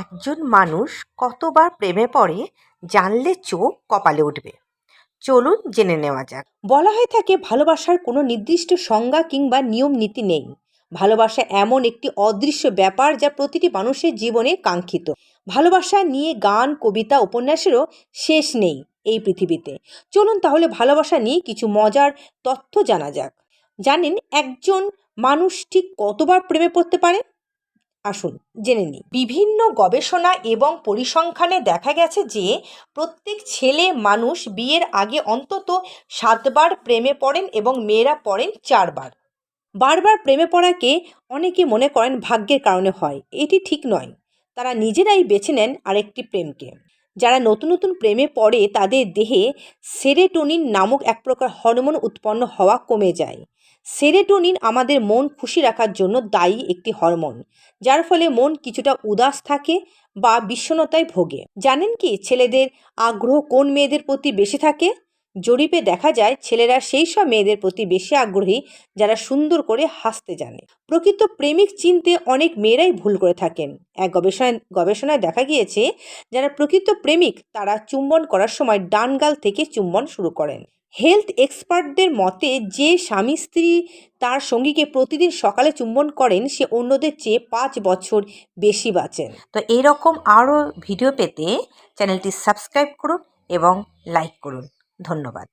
একজন মানুষ কতবার প্রেমে পড়ে জানলে চোখ কপালে উঠবে। চলুন জেনে নেওয়া যাক। বলা হয়ে থাকে ভালোবাসার কোনো নির্দিষ্ট সংজ্ঞা কিংবা নিয়ম নীতি নেই। ভালোবাসা এমন একটি অদৃশ্য ব্যাপার যা প্রতিটি মানুষের জীবনে কাঙ্ক্ষিত। ভালোবাসা নিয়ে গান, কবিতা, উপন্যাসেরও শেষ নেই এই পৃথিবীতে। চলুন তাহলে ভালোবাসা নিয়ে কিছু মজার তথ্য জানা যাক। জানেন একজন মানুষ ঠিক কতবার প্রেমে পড়তে পারে? আসুন, জেনে নিই। বিভিন্ন গবেষণা এবং পরিসংখ্যানে দেখা গেছে যে, প্রত্যেক ছেলে মানুষ বিয়ের আগে অন্তত সাতবার প্রেমে পড়েন এবং মেয়েরা পড়েন চারবার। বারবার প্রেমে পড়াকে অনেকে মনে করেন ভাগ্যের কারণে হয়। এটি ঠিক নয়। তারা নিজেরাই বেছে নেন আরেকটি প্রেমকে। যারা নতুন নতুন প্রেমে পড়ে, তাদের দেহে সেরেটোনিন নামক এক প্রকার হরমোন উৎপন্ন হওয়া কমে যায়। সেরেটোনিন আমাদের মন খুশি রাখার জন্য দায়ী একটি হরমোন, যার ফলে মন কিছুটা উদাস থাকে বা বিষণ্ণতায় ভোগে। জানেন কি ছেলেদের আগ্রহ কোন মেয়েদের প্রতি বেশি থাকে? জরিপে দেখা যায় ছেলেরা সেই সব মেয়েদের প্রতি বেশি আগ্রহী যারা সুন্দর করে হাসতে জানে। প্রকৃত প্রেমিক চিনতে অনেক মেয়েরাই ভুল করে থাকেন। এক গবেষণায় গবেষণায় দেখা গিয়েছে, যারা প্রকৃত প্রেমিক তারা চুম্বন করার সময় ডান গাল থেকে চুম্বন শুরু করেন। হেলথ এক্সপার্টদের মতে, যে স্বামী স্ত্রী তার সঙ্গীকে প্রতিদিন সকালে চুম্বন করেন, সে অন্যদের চেয়ে পাঁচ বছর বেশি বাঁচেন। তো এইরকম আরও ভিডিও পেতে চ্যানেলটি সাবস্ক্রাইব করুন এবং লাইক করুন। ধন্যবাদ।